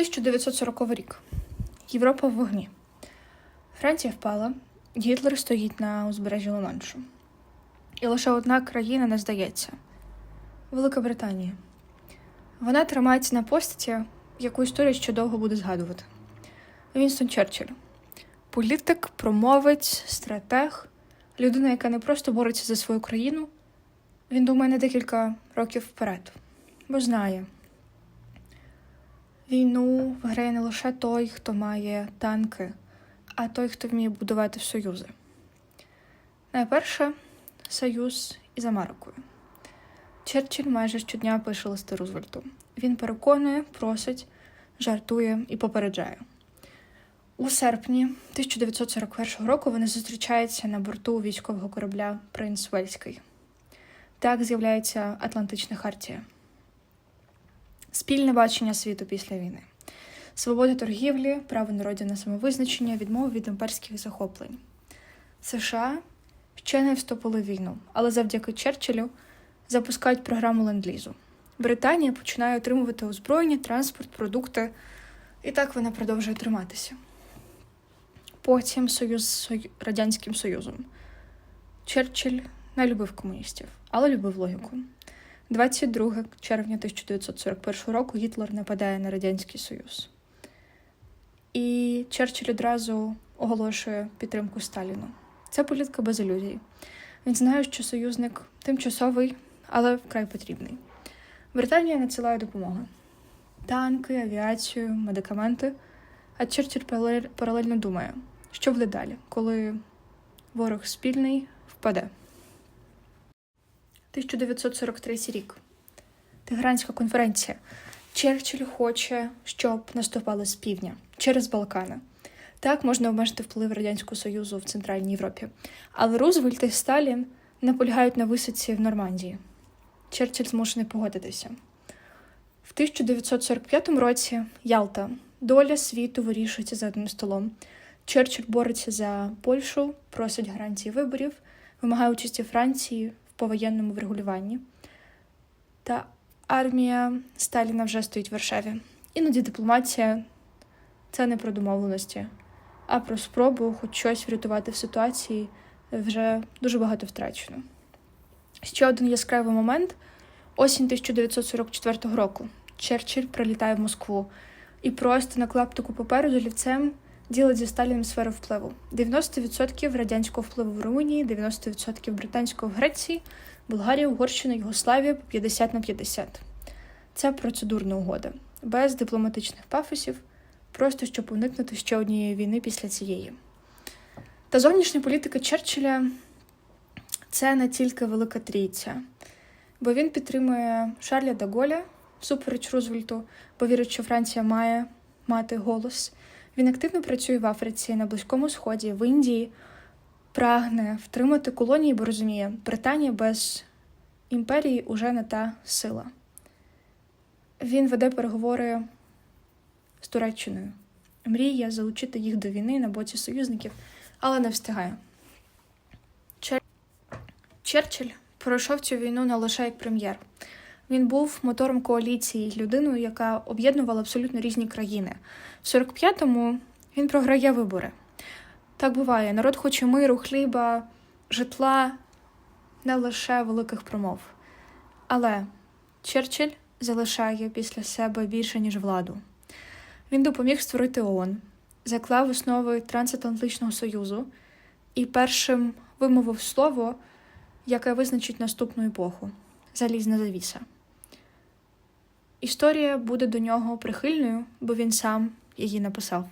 1940 рік. Європа в вогні. Франція впала, Гітлер стоїть на узбережжі Ла-Маншу. І лише одна країна не здається Велика Британія. Вона тримається на постаті, яку історія ще довго буде згадувати. Вінстон Черчилль. Політик, промовець, стратег, людина, яка не просто бореться за свою країну. Він думає на декілька років вперед, бо знає. Війну виграє не лише той, хто має танки, а той, хто вміє будувати союзи. Найперше союз із Америкою. Черчилль майже щодня пише листи Рузвельту. Він переконує, просить, жартує і попереджає. У серпні 1941 року вони зустрічаються на борту військового корабля Принц Вельський. Так з'являється Атлантична Хартія. Спільне бачення світу після війни, свобода торгівлі, право народів на самовизначення, відмова від імперських захоплень. США ще не вступили в війну, але завдяки Черчиллю запускають програму ленд-лізу. Британія починає отримувати озброєння, транспорт, продукти, і так вона продовжує триматися. Потім союз з Радянським Союзом. Черчилль не любив комуністів, але любив логіку. 22 червня 1941 року Гітлер нападає на Радянський Союз. І Черчилль одразу оголошує підтримку Сталіну. Це політика без ілюзій. Він знає, що союзник тимчасовий, але вкрай потрібний. Британія надсилає допомогу: танки, авіацію, медикаменти. А Черчилль паралель- паралельно думає, що буде далі, коли ворог спільний впаде. 1943 рік. Тегеранська конференція. Черчилль хоче, щоб наступали з півдня через Балкани. Так можна обмежити вплив Радянського Союзу в Центральній Європі. Але Рузвельт і Сталін наполягають на висадці в Нормандії. Черчилль змушений погодитися. В 1945 році Ялта. Доля світу вирішується за одним столом. Черчилль бореться за Польщу, просить гарантії виборів, вимагає участі Франції повоєнному врегулюванні. Та армія Сталіна вже стоїть в Варшаві. Іноді дипломатія це не про домовленості, а про спробу хоч щось врятувати в ситуації вже дуже багато втрачено. Ще один яскравий момент осінь 1944 року. Черчилль прилітає в Москву і просто на клаптику паперу з олівцем ділить зі Сталіним сферу впливу. 90% радянського впливу в Румунії, 90% британського в Греції, Болгарія, Угорщина, Югославія 50 на 50. Це процедурна угода, без дипломатичних пафосів, просто щоб уникнути ще однієї війни після цієї. Та зовнішня політика Черчилля це не тільки велика трійця, бо він підтримує Шарля де Голля всупереч Рузвельту, бо вірить, що Франція має мати голос. Він активно працює в Африці, на Близькому Сході, в Індії, прагне втримати колонії, бо розуміє, Британія без імперії уже не та сила. Він веде переговори з Туреччиною. Мріє залучити їх до війни на боці союзників, але не встигає. Чер... Черчилль пройшов цю війну не лише як прем'єр. Він був мотором коаліції, людиною, яка об'єднувала абсолютно різні країни. В 45-му він програє вибори. Так буває. Народ хоче миру, хліба, житла, не лише великих промов. Але Черчилль залишає після себе більше, ніж владу. Він допоміг створити ООН, заклав основи Трансатлантичного Союзу і першим вимовив слово, яке визначить наступну епоху залізна завіса. Історія буде до нього прихильною, бо він сам її написав.